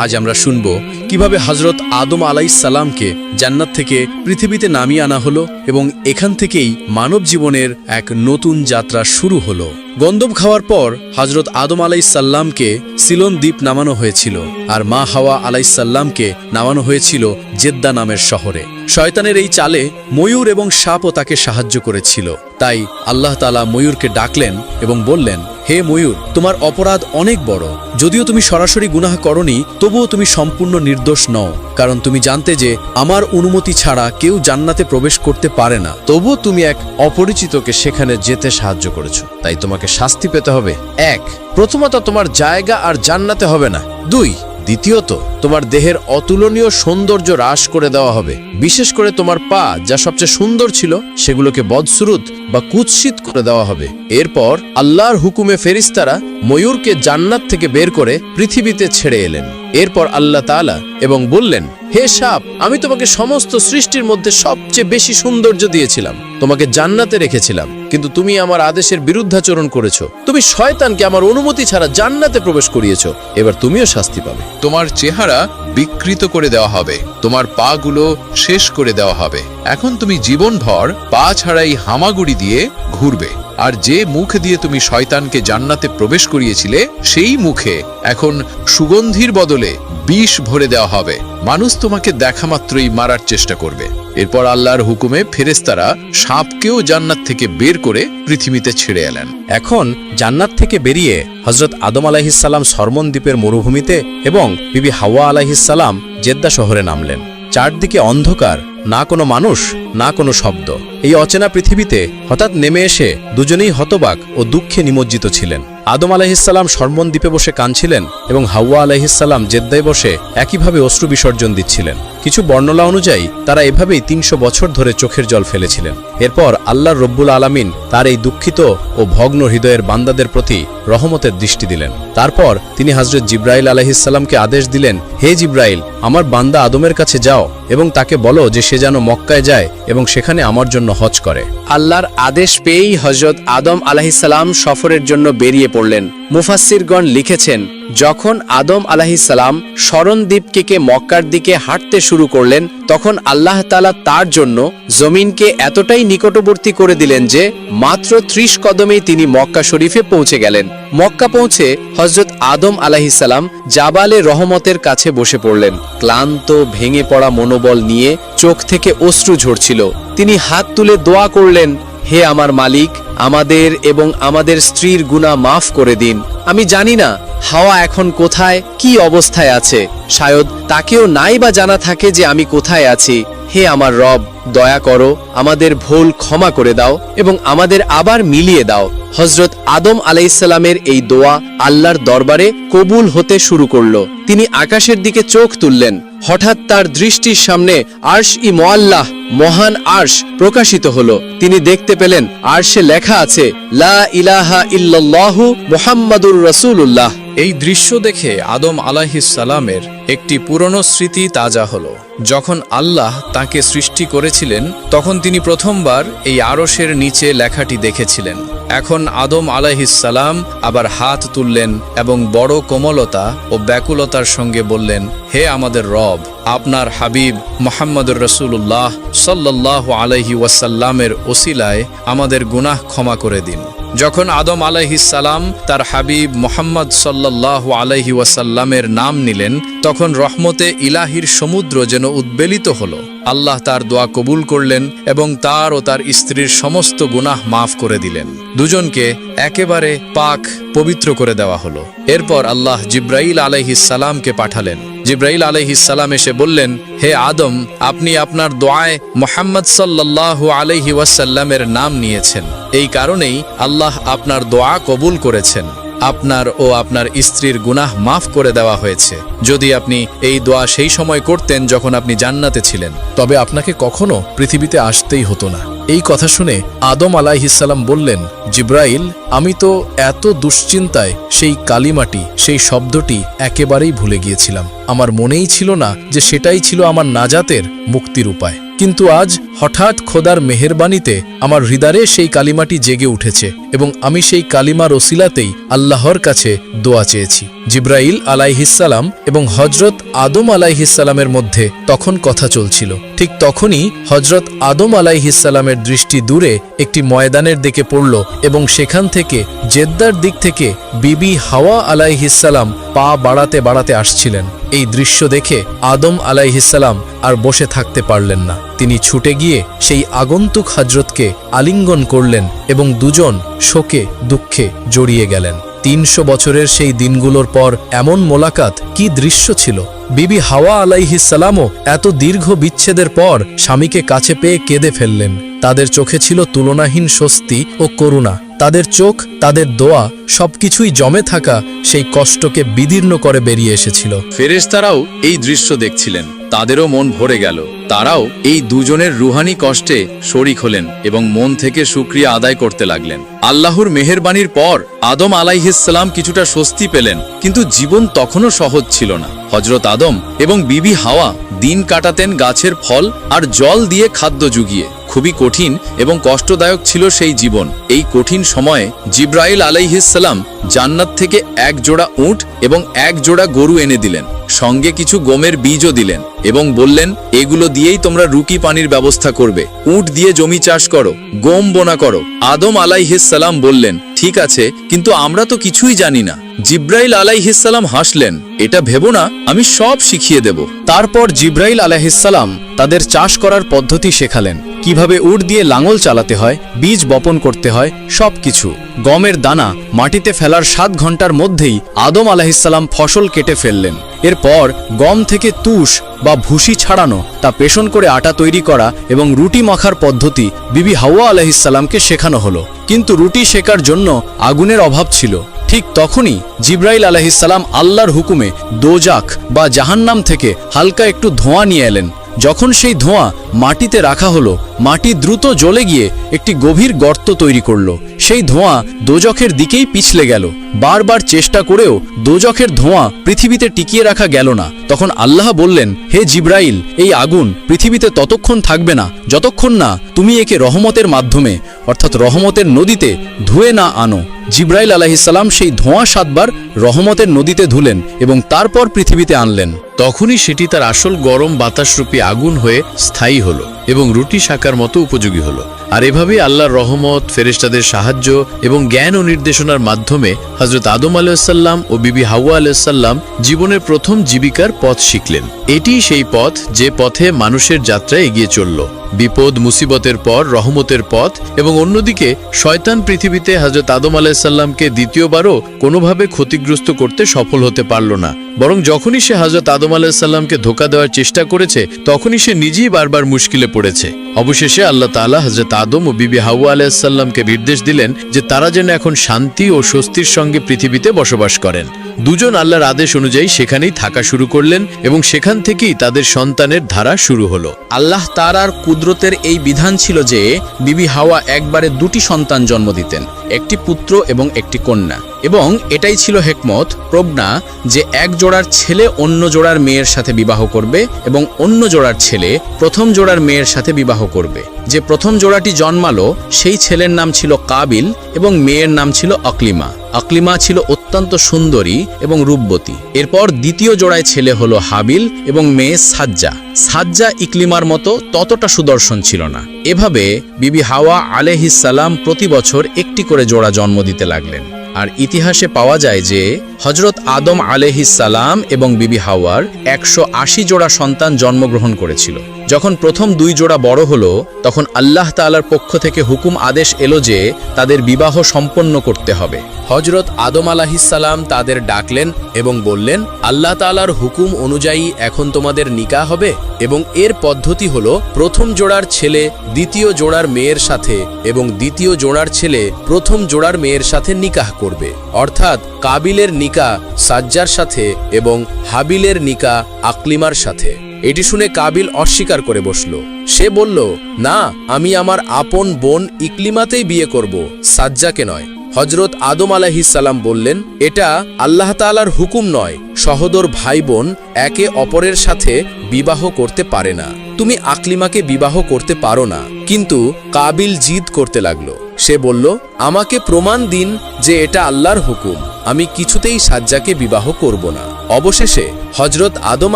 আজ আমরা শুনব কীভাবে হজরত আদম আলাইসাল্লামকে জান্নাত থেকে পৃথিবীতে নামিয়ে আনা হলো এবং এখান থেকেই মানব জীবনের এক নতুন যাত্রা শুরু হলো। গন্ধম খাওয়ার পর হজরত আদম আলাইসাল্লামকে সিলন দ্বীপ নামানো হয়েছিল আর মা হাওয়া আলাইসাল্লামকে নামানো হয়েছিল জেদ্দা নামের শহরে। শয়তানের এই চালে ময়ূর এবং সাপও তাকে সাহায্য করেছিল। তাই আল্লাহ তালা ময়ূরকে ডাকলেন এবং বললেন হে ময়ূর, তোমার অপরাধ অনেক বড়। যদিও তুমি সরাসরি গুনাহ করনি, তবুও তুমি সম্পূর্ণ নির্দোষ নও, কারণ তুমি জানতে যে আমার অনুমতি ছাড়া কেউ জান্নাতে প্রবেশ করতে পারে না। তবুও তুমি এক অপরিচিতকে সেখানে যেতে সাহায্য করেছ। তাই তোমাকে শাস্তি পেতে হবে। এক, প্রথমত তোমার জায়গা আর জান্নাতে হবে না। দুই দ্বিতীয়ত, তোমার দেহের অতুলনীয় সৌন্দর্য হ্রাস করে দেওয়া হবে। বিশেষ করে তোমার পা, যা সবচেয়ে সুন্দর ছিল, সেগুলোকে বদসুরুত বা কুৎসিত করে দেওয়া হবে। এরপর আল্লাহর হুকুমে ফেরিস্তারা ময়ূরকে জান্নাত থেকে বের করে পৃথিবীতে ছেড়ে এলেন। এরপর আল্লাহ তাআলা এবং বললেন, হে সাপ, আমি তোমাকে সমস্ত সৃষ্টির মধ্যে সবচেয়ে বেশি সৌন্দর্য দিয়েছিলাম। তোমাকে জান্নাতে রেখেছিলাম। কিন্তু তুমি আমার আদেশের বিরুদ্ধাচরণ করেছ। তুমি শয়তানকে আমার অনুমতি ছাড়া জান্নাতে প্রবেশ করিয়েছো। এবার তুমিও শাস্তি পাবে। তোমার চেহারা বিকৃত করে দেওয়া হবে। তোমার পা গুলো শেষ করে দেওয়া হবে। এখন তুমি জীবনভর পা ছাড়াই হামাগুড়ি দিয়ে ঘুরবে। আর যে মুখ দিয়ে তুমি শয়তানকে জান্নাতে প্রবেশ করিয়েছিলে, সেই মুখে এখন সুগন্ধির বদলে বিষ ভরে দেওয়া হবে। মানুষ তোমাকে দেখা মাত্রই মারার চেষ্টা করবে। এরপর আল্লাহর হুকুমে ফেরেস্তারা সাপকেও জান্নাত থেকে বের করে পৃথিবীতে ছেড়ে এলেন। এখন জান্নাত থেকে বেরিয়ে হজরত আদম আলাহিসাল্লাম সরমন দ্বীপের মরুভূমিতে এবং বিবি হাওয়া আলাহিসাল্লাম জেদ্দা শহরে নামলেন। চারদিকে অন্ধকার, না কোনো মানুষ না কোনো শব্দ। এই অচেনা পৃথিবীতে হঠাৎ নেমে এসে দুজনেই হতবাক ও দুঃখে নিমজ্জিত ছিলেন। আদম আলাহিসাল্লাম সরমন দ্বীপে বসে কাঁদছিলেন এবং হাওয়া আলাহিসাল্লাম জেদ্দায় বসে একইভাবে অশ্রু বিসর্জন দিচ্ছিলেন। কিছু বর্ণনা অনুযায়ী তারা এভাবেই তিনশো বছর ধরে চোখের জল ফেলেছিলেন। এরপর আল্লাহ রব্বুল আলামিন তার এই দুঃখিত ও ভগ্ন হৃদয়ের বান্দাদের প্রতি রহমতের দৃষ্টি দিলেন। তারপর তিনি হজরত জিব্রাইল আলাহিসাল্লামকে আদেশ দিলেন, হে জিব্রাইল, আমার বান্দা আদমের কাছে যাও এবং তাকে বলো যে সে যেন মক্কায় যায় এবং সেখানে আমার জন্য হজ করে। আল্লাহর আদেশ পেয়েই হজরত আদম আলাহিসাল্লাম সফরের জন্য বেরিয়ে পড়লেন। মুফাসিরগণ লিখেছেন যখন আদম আলাহিসাল্লাম শরণ দ্বীপকে মক্কার দিকে হাঁটতে শুরু করলেন, তখন আল্লাহ তালা তার জন্য জমিনকে এতটাই নিকটবর্তী করে দিলেন যে মাত্র ত্রিশ কদমেই তিনি মক্কা শরীফে পৌঁছে গেলেন। মক্কা পৌঁছে হজরত আদম আলাহিসাল্লাম জাবালে রহমতের কাছে বসে পড়লেন। ক্লান্ত, ভেঙে পড়া মনোবল নিয়ে চোখ থেকে অশ্রু ঝরছিল। তিনি হাত তুলে দোয়া করলেন, হে আমার মালিক আমাদের এবং আমাদের স্ত্রীর গুণা মাফ করে দিন। আমি জানি না হাওয়া এখন কোথায়, কি অবস্থায় আছে। শায়দ তাকেও নাই বা জানা থাকে যে আমি কোথায় আছি। হে আমার রব, দয়া করো, আমাদের ভুল ক্ষমা করে দাও এবং আমাদের আবার মিলিয়ে দাও। হজরত আদম আলাইসাল্লামের এই দোয়া আল্লাহর দরবারে কবুল হতে শুরু করল। তিনি আকাশের দিকে চোখ তুললেন। হঠাৎ তার দৃষ্টির সামনে আর্শ ই মোয়াল্লাহ মহান আর্শ প্রকাশিত হল। তিনি দেখতে পেলেন, আর্শে লেখা আছে, লা ইলাহা ইল্লাল্লাহু মুহাম্মাদুর রাসূলুল্লাহ। এই দৃশ্য দেখে আদম আলাহিসাল্লামের একটি পুরনো স্মৃতি তাজা হলো। যখন আল্লাহ তাকে সৃষ্টি করেছিলেন, তখন তিনি প্রথমবার এই আরশের নিচে লেখাটি দেখেছিলেন। এখন আদম আলাহিসাল্লাম আবার হাত তুললেন এবং বড় কোমলতা ও ব্যাকুলতার সঙ্গে বললেন, হে আমাদের রব, আপনার হাবিব মোহাম্মদুর রসুল্লাহ সাল্লাহ আলহি ওয়াসাল্লামের ওসিলায় আমাদের গুনাহ ক্ষমা করে দিন। যখন আদম আলাইহিসাল্লাম তার হাবিব মোহাম্মদ সাল্লাহ আলাইহি ওয়াসাল্লামের নাম নিলেন, তখন রহমতে ইলাহির সমুদ্র যেন উদ্বেলিত হল। আল্লাহ তার দোয়া কবুল করলেন এবং তার ও তার স্ত্রীর সমস্ত গুনাহ মাফ করে দিলেন। দুজনকে একেবারে পাক পবিত্র করে দেওয়া হলো। এরপর আল্লাহ জিব্রাইল আলাইহিসাল্লামকে পাঠালেন। জিব্রাইল আলাইহিসাল্লাম এসে বললেন, হে আদম, আপনি আপনার দোয়ায় মোহাম্মদ সাল্লাহ আলাইহি ওয়াসাল্লামের নাম নিয়েছেন। এই কারণেই আল্লাহ আপনার দোয়া কবুল করেছেন। আপনার ও আপনার স্ত্রীর গুনাহ মাফ করে দেওয়া হয়েছে। যদি আপনি এই দোয়া সেই সময় করতেন যখন আপনি জান্নাতে ছিলেন, তবে আপনাকে কখনো পৃথিবীতে আসতেই হতো না। এই কথা শুনে আদম আলাইহিসাল্লাম বললেন, জিব্রাইল, আমি তো এত দুশ্চিন্তায় সেই কালিমাটি, সেই শব্দটি একেবারেই ভুলে গিয়েছিলাম। আমার মনেই ছিল না যে সেটাই ছিল আমার নাজাতের মুক্তির উপায়। কিন্তু আজ হঠাৎ খোদার মেহেরবানিতে আমার হৃদারে সেই কালিমাটি জেগে উঠেছে এবং আমি সেই কালিমার ওসিলাতেই আল্লাহর কাছে দোয়া চেয়েছি। জিব্রাইল আলাইহিসালাম এবং হজরত আদম আলাইহিসালামের মধ্যে তখন কথা চলছিল। ঠিক তখনই হজরত আদম আলাইহিসালামের দৃষ্টি দূরে একটি ময়দানের দিকে পড়ল এবং সেখান থেকে জেদ্দার দিক থেকে বিবি হাওয়া আলাইহিসালাম পা বাড়াতে বাড়াতে আসছিলেন। এই দৃশ্য দেখে আদম আলাইহিসাল্লাম আর বসে থাকতে পারলেন না। তিনি ছুটে গিয়ে সেই আগন্তুক হজরতকে আলিঙ্গন করলেন এবং দুজন শোকে দুঃখে জড়িয়ে গেলেন। তিনশো বছরের সেই দিনগুলোর পর এমন মোলাকাত কি দৃশ্য ছিল? বিবি হাওয়া আলাইহিসালামও এত দীর্ঘ বিচ্ছেদের পর স্বামীকে কাছে পেয়ে কেঁদে ফেললেন। তাদের চোখে ছিল তুলনাহীন স্বস্তি ও করুণা। তাদের চোখ, তাদের দোয়া, সবকিছুই জমে থাকা সেই কষ্টকে বিদীর্ণ করে বেরিয়ে এসেছিল। ফেরেশতারাও এই দৃশ্য দেখছিলেন। তাদেরও মন ভরে গেল। তারাও এই দুজনের রুহানি কষ্টে শরিক হলেন এবং মন থেকে সুক্রিয়া আদায় করতে লাগলেন। আল্লাহর মেহেরবানির পর আদম আলাইহিসাল্লাম কিছুটা স্বস্তি পেলেন, কিন্তু জীবন তখনও সহজ ছিল না। হজরত আদম এবং বিবি হাওয়া দিন কাটাতেন গাছের ফল আর জল দিয়ে খাদ্য জুগিয়ে। খুবই কঠিন এবং কষ্টদায়ক ছিল সেই জীবন। এই কঠিন সময়ে জিব্রাইল আলাইহিসাল্লাম জান্নাত থেকে এক জোড়া উট এবং এক জোড়া গরু এনে দিলেন। সঙ্গে কিছু গমের বীজও দিলেন এবং বললেন, এগুলো দিয়েই তোমরা রুকি পানির ব্যবস্থা করবে। উট দিয়ে জমি চাষ করো, গম বোনা করো। আদম আলাইহিসাল্লাম বললেন, ঠিক আছে, কিন্তু আমরা তো কিছুই জানি না। জিব্রাইল আলাইহিসাল্লাম হাসলেন, এটা ভেবো না, আমি সব শিখিয়ে দেব। তারপর জিব্রাইল আলাহিসাল্লাম তাদের চাষ করার পদ্ধতি শেখালেন। কীভাবে উট দিয়ে লাঙল চালাতে হয়, বীজ বপন করতে হয়, সবকিছু। গমের দানা মাটিতে ফেলার সাত ঘণ্টার মধ্যেই আদম আলাহিসাল্লাম ফসল কেটে ফেললেন। এরপর গম থেকে তুষ বা ভুসি ছাড়ানো তা পেশন করে আটা তৈরি করা এবং রুটি মাখার পদ্ধতি বিবি হাওয়া আলাহিসাল্লামকে শেখানো হলো। কিন্তু রুটি শেখার জন্য আগুনের অভাব ছিল। ঠিক তখনই জিব্রাইল আলাহিসাল্লাম আল্লাহর হুকুমে দোজাক বা জাহান্নাম থেকে হালকা একটু ধোঁয়া নিয়ে এলেন। যখন সেই ধোঁয়া মাটিতে রাখা হলো, মাটি দ্রুত জ্বলে গিয়ে একটি গভীর গর্ত তৈরি করল। সেই ধোঁয়া দোজখের দিকেই পিছলে গেল। বারবার চেষ্টা করেও দোজখের ধোঁয়া পৃথিবীতে টিকিয়ে রাখা গেল না। তখন আল্লাহ বললেন, হে জিব্রাইল, এই আগুন পৃথিবীতে ততক্ষণ থাকবে না, যতক্ষণ না তুমি একে রহমতের মাধ্যমে, অর্থাৎ রহমতের নদীতে ধুয়ে না আনো। জিব্রাইল আলাহিসাল্লাম সেই ধোঁয়া সাতবার রহমতের নদীতে ধুলেন এবং তারপর পৃথিবীতে আনলেন। তখনই সেটি তার আসল গরম বাতাসরূপী আগুন হয়ে স্থায়ী হলো। এবং রুটি শাকার মতো উপযোগী হলো। আর এভাবেই আল্লাহর রহমত, ফেরেশতাদের সাহায্য এবং জ্ঞান ও নির্দেশনার মাধ্যমে হজরত আদম আলাইসাল্লাম ও বিবি হাওয়া আলাইসাল্লাম জীবনের প্রথম জীবিকার পথ শিখলেন। এটি সেই পথ যে পথে মানুষের যাত্রা এগিয়ে চলল। বিপদ, মুসিবতের পর, রহমতের পথ এবং অন্যদিকে শয়তান পৃথিবীতে হজরত আদম আলাইসাল্লামকে দ্বিতীয়বারও কোনোভাবে ক্ষতিগ্রস্ত করতে সফল হতে পারল না। বরং যখনই সে হজরত আদম আলাইসাল্লামকে ধোকা দেওয়ার চেষ্টা করেছে, তখনই সে নিজেই বারবার মুশকিলে পড়েছে। অবশেষে আল্লাহ তালা হজরত আদম ও বিবি হাউ আলাইসাল্লামকে নির্দেশ দিলেন যে তারা যেন এখন শান্তি ও স্বস্তির সঙ্গে পৃথিবীতে বসবাস করেন। দুজন আল্লাহর আদেশ অনুযায়ী সেখানেই থাকা শুরু করলেন এবং সেখান থেকেই তাদের সন্তানের ধারা শুরু হল। আল্লাহ তার আর কুদরতের এই বিধান ছিল যে বিবি হাওয়া একবারে দুটি সন্তান জন্ম দিতেন। একটি পুত্র এবং একটি কন্যা। এবং এটাই ছিল হেকমত, প্রজ্ঞা, যে এক জোড়ার ছেলে অন্য জোড়ার মেয়ের সাথে বিবাহ করবে এবং অন্য জোড়ার ছেলে প্রথম জোড়ার মেয়ের সাথে বিবাহ করবে। যে প্রথম জোড়াটি জন্মালো, সেই ছেলের নাম ছিল কাবিল এবং মেয়ের নাম ছিল অকলিমা অকলিমা ছিল অত্যন্ত সুন্দরী এবং রূপবতী। এরপর দ্বিতীয় জোড়ায় ছেলে হলো হাবিল এবং মেয়ে সাজ্জা। সাজ্জা ইকলিমার মতো ততটা সুদর্শন ছিল না। এভাবে বিবি হাওয়া আলেহিসাল্লাম প্রতি বছর একটি করে জোড়া জন্ম দিতে লাগলেন। আর ইতিহাসে পাওয়া যায় যে হজরত আদম আলেহিসাল্লাম এবং বিবি হাওয়ার একশো আশি জোড়া সন্তান জন্মগ্রহণ করেছিল। যখন প্রথম দুই জোড়া বড় হলো, তখন আল্লাহ তাআলার পক্ষ থেকে হুকুম আদেশ এলো যে তাদের বিবাহ সম্পন্ন করতে হবে। হজরত আদম আলাহিসাল্লাম তাদের ডাকলেন এবং বললেন, আল্লাহ তাআলার হুকুম অনুযায়ী এখন তোমাদের নিকা হবে এবং এর পদ্ধতি হল প্রথম জোড়ার ছেলে দ্বিতীয় জোড়ার মেয়ের সাথে এবং দ্বিতীয় জোড়ার ছেলে প্রথম জোড়ার মেয়ের সাথে নিকাহ করবে। অর্থাৎ কাবিলের নিকা সাজ্জার সাথে এবং হাবিলের নিকা আকলিমার সাথে। এটি শুনে কাবিল অস্বীকার করে বসল। সে বলল, না, আমি আমার আপন বোন ইকলিমাতেই বিয়ে করব, সাজ্জাকে নয়। হজরত আদম আলাহিসাল্লাম বললেন, এটা আল্লাহ তাআলার হুকুম নয়, সহদর ভাই বোন একে অপরের সাথে বিবাহ করতে পারে না। তুমি আকলিমাকে বিবাহ করতে পারো না, কিন্তু কাবিল জিদ করতে লাগল। সে বলল, আমাকে প্রমাণ দিন যে এটা আল্লাহর হুকুম, আমি কিছুতেই সাজ্জাকে বিবাহ করব না। অবশেষে হজরত আদম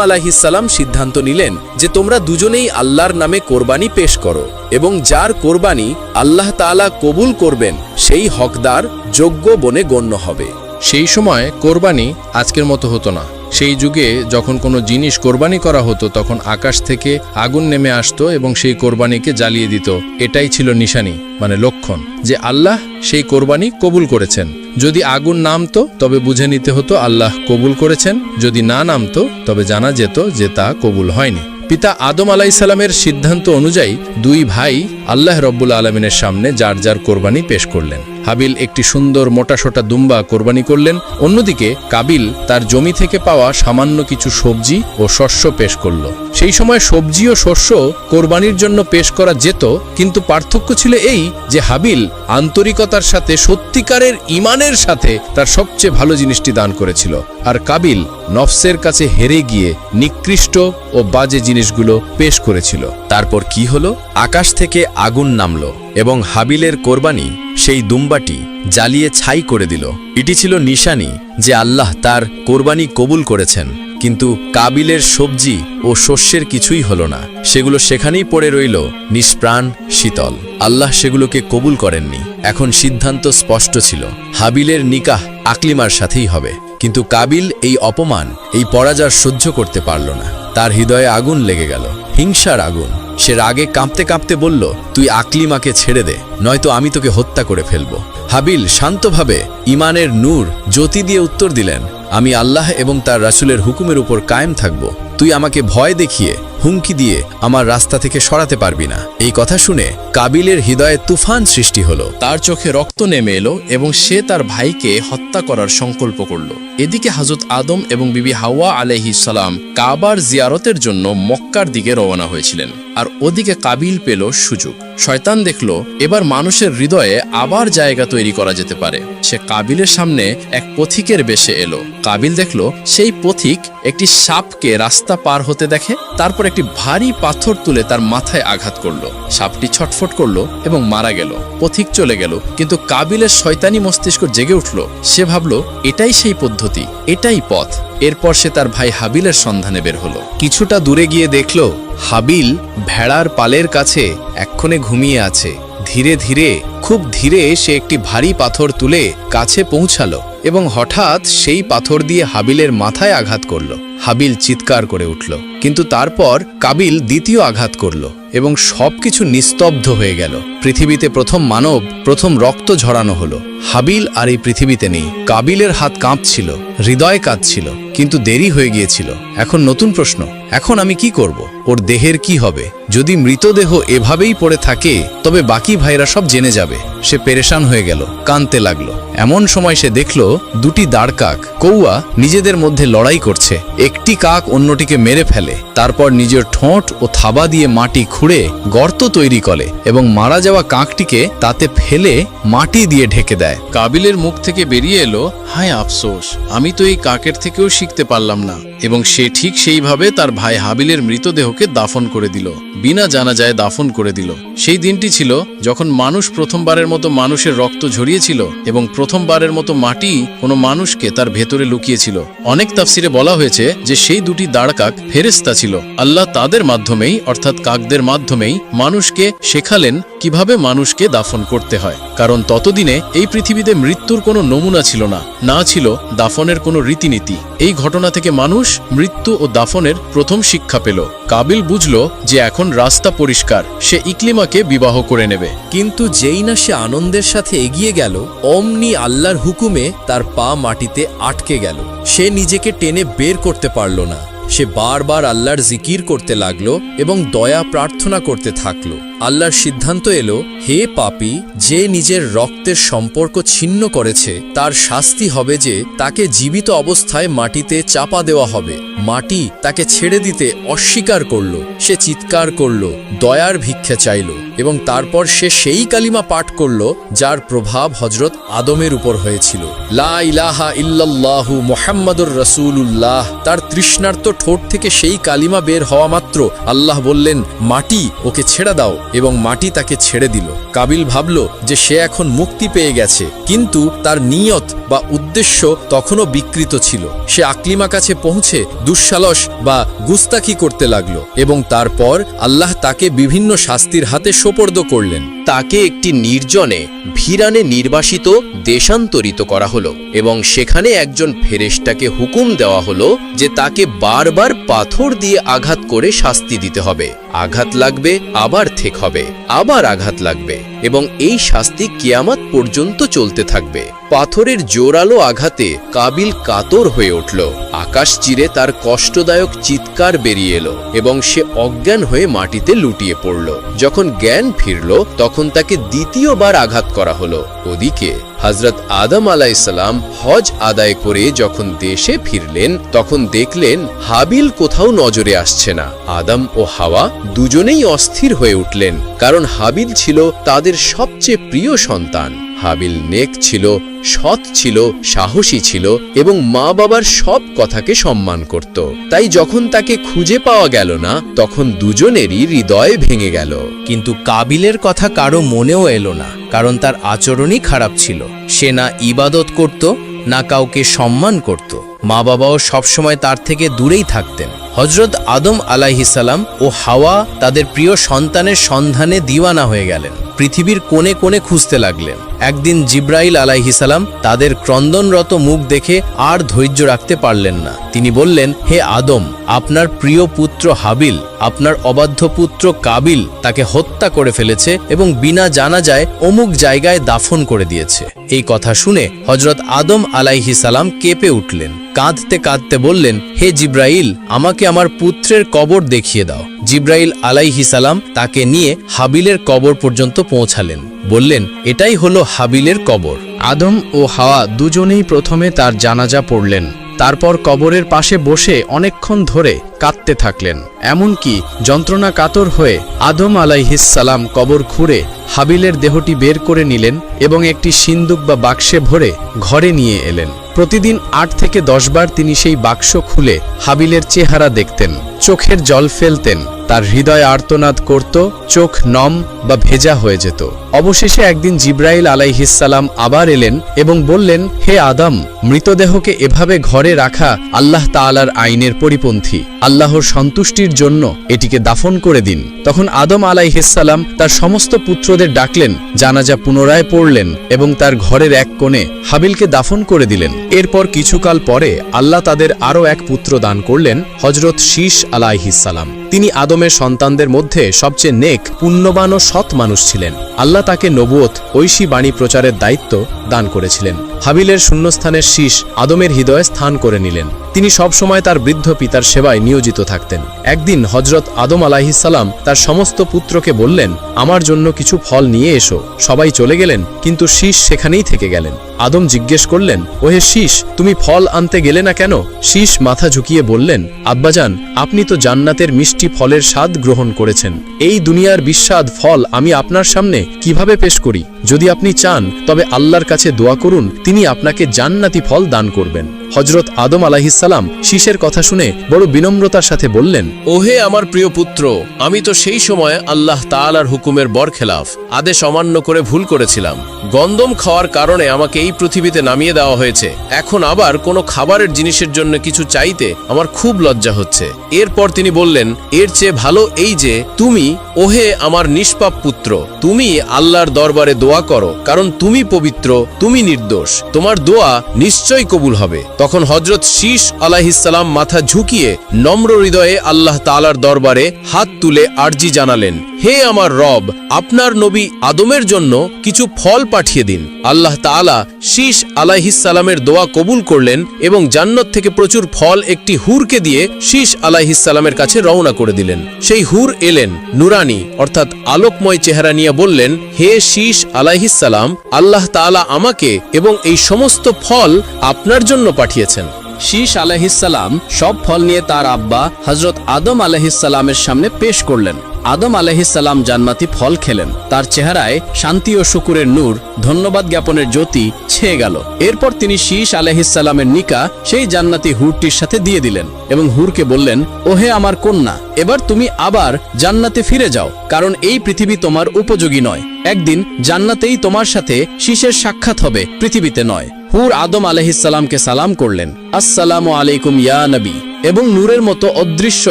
আলাহিসাল্লাম সিদ্ধান্ত নিলেন যে তোমরা দুজনেই আল্লাহর নামে কোরবানি পেশ করো এবং যার কোরবানি আল্লাহ তালা কবুল করবেন, সেই হকদার যোগ্য বনে গণ্য হবে। সেই সময় কোরবানি আজকের মতো হতো না। সেই যুগে যখন কোনো জিনিস কোরবানি করা হতো, তখন আকাশ থেকে আগুন নেমে আসতো এবং সেই কোরবানিকে জ্বালিয়ে দিত। এটাই ছিল নিশানি মানে লক্ষণ, যে আল্লাহ সেই কোরবানি কবুল করেছেন। যদি আগুন নামতো, তবে বুঝে নিতে হতো আল্লাহ কবুল করেছেন। যদি না নামতো, তবে জানা যেত যে তা কবুল হয়নি। পিতা আদম আলাইসাল্লামের সিদ্ধান্ত অনুযায়ী দুই ভাই আল্লাহ রব্বুল আলমিনের সামনে যার যার কোরবানি পেশ করলেন। হাবিল একটি সুন্দর মোটাসোটা দুম্বা কোরবানি করলেন। অন্যদিকে কাবিল তার জমি থেকে পাওয়া সামান্য কিছু সবজি ও শস্য পেশ করল। সেই সময় সবজি ও শস্য কোরবানির জন্য পেশ করা যেত, কিন্তু পার্থক্য ছিল এই যে হাবিল আন্তরিকতার সাথে সত্যিকারের ইমানের সাথে তার সবচেয়ে ভালো জিনিসটি দান করেছিল। আর কাবিল নফসের কাছে হেরে গিয়ে নিকৃষ্ট ও বাজে জিনিসগুলো পেশ করেছিল। তারপর কি হলো? আকাশ থেকে আগুন নামলো এবং হাবিলের কোরবানি সেই দুম্বাটি জ্বালিয়ে ছাই করে দিল। এটি ছিল নিশানি যে আল্লাহ তার কোরবানি কবুল করেছেন। কিন্তু কাবিলের সবজি ও শস্যের কিছুই হলো না। সেগুলো সেখানেই পড়ে রইল, নিষ্প্রাণ, শীতল। আল্লাহ সেগুলোকে কবুল করেননি। এখন সিদ্ধান্ত স্পষ্ট ছিল। হাবিলের নিকাহ আকলিমার সাথেই হবে। কিন্তু কাবিল এই অপমান, এই পরাজয় সহ্য করতে পারল না। তার হৃদয়ে আগুন লেগে গেল, হিংসার আগুন। সে রাগে কাঁপতে কাঁপতে বলল, তুই আকলিমাকে ছেড়ে দে, নয়তো আমি তোকে হত্যা করে ফেলব। হাবিল শান্তভাবে ইমানের নূর জ্যোতি দিয়ে উত্তর দিলেন, আমি আল্লাহ এবং তার রাসুলের হুকুমের উপর কায়েম থাকব। তুই আমাকে ভয় দেখিয়ে, হুমকি দিয়ে আমার রাস্তা থেকে সরাতে পারবি না। এই কথা শুনে কাবিলের হৃদয়ে তুফান সৃষ্টি হলো। তার চোখে রক্ত নেমে এলো এবং সে তার ভাইকে হত্যা করার সংকল্প করল। এদিকে হাজত আদম এবং বিবি হাওয়া আলহি সালাম কাবার জিয়ারতের জন্য মক্কার দিকে রওনা হয়েছিলেন। আর ওদিকে কাবিল পেল সুযোগ। শয়তান দেখল, এবার মানুষের হৃদয়ে আবার জায়গা তৈরি করা যেতে পারে। সে কাবিলের সামনে এক পথিকের বেশে এলো। কাবিল দেখল, সেই পথিক একটি সাপকে রাস্তা পার হতে দেখে, তারপর একটি ভারী পাথর তুলে তার মাথায় আঘাত করল। সাপটি ছটফট করল এবং মারা গেল। পথিক চলে গেল, কিন্তু কাবিলের শয়তানি মস্তিষ্ক জেগে উঠল। সে ভাবল, এটাই সেই পদ্ধতি, এটাই পথ। এরপর সে তার ভাই হাবিলের সন্ধানে বের হলো। কিছুটা দূরে গিয়ে দেখল হাবিল ভেড়ার পালের কাছে এক্ষণে ঘুমিয়ে আছে। ধীরে ধীরে, খুব ধীরে সে একটি ভারী পাথর তুলে কাছে পৌঁছালো এবং হঠাৎ সেই পাথর দিয়ে হাবিলের মাথায় আঘাত করল। হাবিল চিৎকার করে উঠল, কিন্তু তারপর কাবিল দ্বিতীয় আঘাত করল। এবং সবকিছু নিস্তব্ধ হয়ে গেল। পৃথিবীতে প্রথম মানব, প্রথম রক্ত ঝরানো হলো। হাবিল আর এই পৃথিবীতে নেই। কাবিলের হাত কাঁপছিল, হৃদয় কাঁদছিল, কিন্তু দেরি হয়ে গিয়েছিল। এখন নতুন প্রশ্ন, এখন আমি কি করব? ওর দেহের কি হবে? যদি মৃতদেহ এভাবেই পড়ে থাকে, তবে বাকি ভাইরা সব জেনে যাবে। সে পেরেশান হয়ে গেল কানতে লাগল। এমন সময় সে দেখল, দুটি দাঁড় কাক। কৌয়া নিজেদের মধ্যে লড়াই করছে। একটি কাক অন্যটিকে মেরে ফেলে। তারপর নিজের ঠোঁট ও থাবা দিয়ে মাটি খুঁড়ে গর্ত তৈরি করে এবং মারা যাওয়া কাকটিকে তাতে ফেলে মাটি দিয়ে ঢেকে দেয়। কাবিলের মুখ থেকে বেরিয়ে এলো, হায় আফসোস, আমি তো এই কাকের থেকেও শিখতে পারলাম না। এবং সে ঠিক সেইভাবে তার ভাই হাবিলের মৃতদেহকে দাফন করে দিল। বিনা জানা যায় দাফন করে দিল। সেই দিনটি ছিল যখন মানুষ প্রথমবারের মতো মানুষের রক্ত ঝরিয়েছিল এবং প্রথমবারের মতো মাটি কোনো মানুষকে তার ভেতরে লুকিয়েছিল। অনেক তাফসিরে বলা হয়েছে যে সেই দুটি দাঁড় কাক ফেরেস্তা ছিল। আল্লাহ তাদের মাধ্যমেই, অর্থাৎ কাকদের মাধ্যমেই, মানুষকে শেখালেন কীভাবে মানুষকে দাফন করতে হয়। কারণ ততদিনে এই পৃথিবীতে মৃত্যুর কোনো নমুনা ছিল না না ছিল দাফনের কোনো রীতিনীতি। এই ঘটনা থেকে মানুষ মৃত্যু ও দাফনের প্রথম শিক্ষা পেল। কাবিল বুঝল যে এখন রাস্তা পরিষ্কার, সে ইকলিমাকে বিবাহ করে নেবে। কিন্তু যেই না সে আনন্দের সাথে এগিয়ে গেল, অমনি আল্লাহর হুকুমে তার পা মাটিতে আটকে গেল। সে নিজেকে টেনে বের করতে পারল না। সে বারবার আল্লাহর জিকির করতে লাগল এবং দয়া প্রার্থনা করতে থাকল। আল্লাহর সিদ্ধান্ত এলো, হে পাপী, যে নিজের রক্তের সম্পর্ক ছিন্ন করেছে, তার শাস্তি হবে যে তাকে জীবিত অবস্থায় মাটিতে চাপা দেওয়া হবে। মাটি তাকে ছেড়ে দিতে অস্বীকার করল, সে চিৎকার করল, দয়ার ভিক্ষা চাইল এবং তারপর সে সেই কালিমা পাঠ করল যার প্রভাব হজরত আদমের উপর হয়েছিল। লা ইলাহা ইল্লাল্লাহু মোহাম্মদুর রসুল্লাহ তার তৃষ্ণার্ত ঠোঁট থেকে সেই কালিমা বের হওয়া মাত্র আল্লাহ বললেন, মাটি ওকে ছেড়ে দাও। এবং মাটি তাকে ছেড়ে দিল। কাবিল ভাবল যে সে এখন মুক্তি পেয়ে গেছে, কিন্তু তার নিয়ত বা উদ্দেশ্য তখনও বিকৃত ছিল। সে আকলিমা কাছে পৌঁছে দুঃসালস বা গুস্তাকি করতে লাগল এবং তারপর আল্লাহ তাকে বিভিন্ন শাস্তির হাতে সোপর্দ করলেন। তাকে একটি নির্জনে ভিরানে নির্বাসিত দেশান্তরিত করা হলো এবং সেখানে একজন ফেরেস্টাকে হুকুম দেওয়া হলো যে তাকে বারবার পাথর দিয়ে আঘাত করে শাস্তি দিতে হবে। আঘাত লাগবে, আবার থেক হবে, আবার আঘাত লাগবে এবং এই শাস্তি কিয়ামাত পর্যন্ত চলতে থাকবে। পাথরের জোরালো আঘাতে কাবিল কাতর হয়ে উঠল। আকাশ চিরে তার কষ্টদায়ক চিৎকার বেরিয়ে এলো এবং সে অজ্ঞান হয়ে মাটিতে লুটিয়ে পড়ল। যখন জ্ঞান ফিরল, তখন তাকে দ্বিতীয়বার আঘাত করা হলো। ওদিকে হজরত আদম আলাইসালাম হজ আদায় করে যখন দেশে ফিরলেন, তখন দেখলেন হাবিল কোথাও নজরে আসছে না। আদম ও হাওয়া দুজনেই অস্থির হয়ে উঠলেন, কারণ হাবিল ছিল তাদের সবচেয়ে প্রিয় সন্তান। হাবিল নেক ছিল, সৎ ছিল, সাহসী ছিল এবং মা বাবার সব কথাকে সম্মান করত। তাই যখন তাকে খুঁজে পাওয়া গেল না, তখন দুজনেরই হৃদয় ভেঙে গেল। কিন্তু কাবিলের কথা কারও মনেও এলো না, কারণ তার আচরণই খারাপ ছিল। সে না ইবাদত করত, না কাউকে সম্মান করত। মা বাবাও সবসময় তার থেকে দূরেই থাকতেন। হজরত আদম আলাইহিসাল্লাম ও হাওয়া তাদের প্রিয় সন্তানের সন্ধানে দিওয়ানা হয়ে গেলেন। পৃথিবীর কোণে কোণে খুঁজতে লাগলেন। একদিন জিব্রাইল আলাইহিসাল্লাম তাদের ক্রন্দনরত মুখ দেখে আর ধৈর্য রাখতে পারলেন না। তিনি বললেন, হে আদম, আপনার প্রিয় পুত্র হাবিল, আপনার অবাধ্য পুত্র কাবিল তাকে হত্যা করে ফেলেছে এবং বিনা জানা যায় অমুক জায়গায় দাফন করে দিয়েছে। এই কথা শুনে হজরত আদম আলাইহিসাল্লাম কেঁপে উঠলেন। কাঁদতে কাঁদতে বললেন, হে জিব্রাইল, আমাকে আমার পুত্রের কবর দেখিয়ে দাও। জিব্রাইল আলাইহিসালাম তাকে নিয়ে হাবিলের কবর পর্যন্ত পৌঁছালেন। বললেন, এটাই হলো হাবিলের কবর। আদম ও হাওয়া দুজনেই প্রথমে তার জানাজা পড়লেন। তারপর কবরের পাশে বসে অনেকক্ষণ ধরে কাঁদতে থাকলেন। এমনকি যন্ত্রণা কাতর হয়ে আদম আলাইহিসালাম কবর খুঁড়ে হাবিলের দেহটি বের করে নিলেন এবং একটি সিন্দুক বা বাক্সে ভরে ঘরে নিয়ে এলেন। প্রতিদিন আট থেকে দশবার তিনি সেই বাক্স খুলে হাবিলের চেহারা দেখতেন, চোখের জল ফেলতেন তার হৃদয় আর্তনাদ করত, চোখ নম বা ভেজা হয়ে যেত। অবশেষে একদিন জিব্রাইল আলাইহিসসালাম আবার এলেন এবং বললেন, হে আদম, মৃতদেহকে এভাবে ঘরে রাখা আল্লাহ তাআলার আইনের পরিপন্থী। আল্লাহর সন্তুষ্টির জন্য এটিকে দাফন করে দিন। তখন আদম আলাইহিসসালাম তার সমস্ত পুত্রদের ডাকলেন, জানাজা পুনরায় পড়লেন এবং তার ঘরের এক কোণে হাবিলকে দাফন করে দিলেন। এরপর কিছুকাল পরে আল্লাহ তাদের আরও এক পুত্র দান করলেন হজরত শীষ আলাইহিসসালাম। তিনি আদমের সন্তানদের মধ্যে সবচেয়ে নেক, পুণ্যবান ও সৎ মানুষ ছিলেন। আল্লাহ তাকে নবুয়ত, ঐশী বাণী প্রচারের দায়িত্ব দান করেছিলেন। হাবিলের শূন্যস্থানের শীষ আদমের হৃদয়ে স্থান করে নিলেন। তিনি সবসময় তার বৃদ্ধ পিতার সেবায় নিয়োজিত থাকতেন। একদিন হজরত আদম আলাহিসাল্লাম তার সমস্ত পুত্রকে বললেন, আমার জন্য কিছু ফল নিয়ে এসো। সবাই চলে গেলেন, কিন্তু শীষ সেখানেই থেকে গেলেন। আদম জিজ্ঞেস করলেন, ওহে শীষ, তুমি ফল আনতে গেলে না কেন? শীষ মাথা ঝুঁকিয়ে বললেন, আব্বাজান, আপনি তো জান্নাতের মিষ্টি ফলের স্বাদ গ্রহণ করেছেন। এই দুনিয়ার বিস্বাদ ফল আমি আপনার সামনে কীভাবে পেশ করি? যদি আপনি চান, তবে আল্লাহর কাছে দোয়া করুন, তিনি আপনাকে জান্নাতি ফল দান করবেন। হজরত আদম আলাহিসাল্লাম শীষের কথা শুনে বড় বিনম্রতার সাথে বললেন, ওহে আমার প্রিয় পুত্র, আমি তো সেই সময় আল্লাহ তাআলার হুকুমের বরখেলাফ, আদেশ অমান্য করে ভুল করেছিলাম। গন্দম খাওয়ার কারণে আমাকে এই পৃথিবীতে নামিয়ে দেওয়া হয়েছে। এখন আবার কোনো খাবারের জিনিসের জন্য কিছু চাইতে আমার খুব লজ্জা হচ্ছে। এরপর তিনি বললেন, এর চেয়ে ভালো এই যে, তুমি, ওহে আমার নিষ্পাপ পুত্র, তুমি আল্লাহর দরবারে দোয়া করো, কারণ তুমি পবিত্র, তুমি নির্দোষ, তোমার দোয়া নিশ্চয়ই কবুল হবে। তখন হজরত শীষ আলাহিসাল্লাম মাথা ঝুঁকিয়ে নম্র হৃদয়ে আল্লাহ তালার দরবারে হাত তুলে আর্জি জানালেন, হে আমার রব, আপনার নবী আদমের জন্য কিছু ফল পাঠিয়ে দিন। আল্লাহ তাআলা শীষ আলাইহিসালামের দোয়া কবুল করলেন এবং জান্নাত থেকে প্রচুর ফল একটি হুরকে দিয়ে শীষ আলাইহিসালামের কাছে রওনা করে দিলেন। সেই হুর এলেন নুরানি, অর্থাৎ আলোকময় চেহারা নিয়ে বললেন, হে শীষ আলাইহিসালাম আল্লাহ তাআলা আমাকে এবং এই সমস্ত ফল আপনার জন্য পাঠিয়েছেন। শীষ আলহিসাল্লাম সব ফল নিয়ে তার আব্বা হজরত আদম আলহিসাল্লামের সামনে পেশ করলেন। আদম আলহিসাল্লাম জান্নাতি ফল খেলেন। তার চেহারায় শান্তি ও শুকুরের নূর, ধন্যবাদ জ্ঞাপনের জ্যোতি ছেয়ে গেল। এরপর তিনি শীষ আলহিসাল্লামের নিকা সেই জান্নাতি হুরটির সাথে দিয়ে দিলেন এবং হুরকে বললেন, ওহে আমার কন্যা, এবার তুমি আবার জান্নাতে ফিরে যাও, কারণ এই পৃথিবী তোমার উপযোগী নয়। একদিন জান্নাতেই তোমার সাথে শীষের সাক্ষাৎ হবে, পৃথিবীতে নয়। হুর আদম আলহিসাল্লামকে সালাম করলেন, আসসালামু আলাইকুম ইয়া নবী, এবং নূরের মতো অদৃশ্য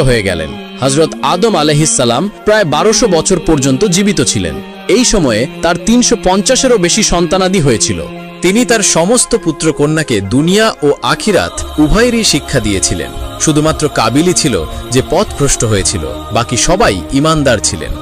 হয়ে গেলেন। হজরত আদম আলহিসাল্লাম প্রায় বারোশো বছর পর্যন্ত জীবিত ছিলেন। এই সময়ে তার তিনশো পঞ্চাশেরও বেশি সন্তানাদি হয়েছিল। তিনি তার সমস্ত পুত্র কন্যাকে দুনিয়া ও আখিরাত উভয়েরই শিক্ষা দিয়েছিলেন। শুধুমাত্র কাবিলই ছিল যে পথভ্রষ্ট হয়েছিল, বাকি সবাই ইমানদার ছিলেন।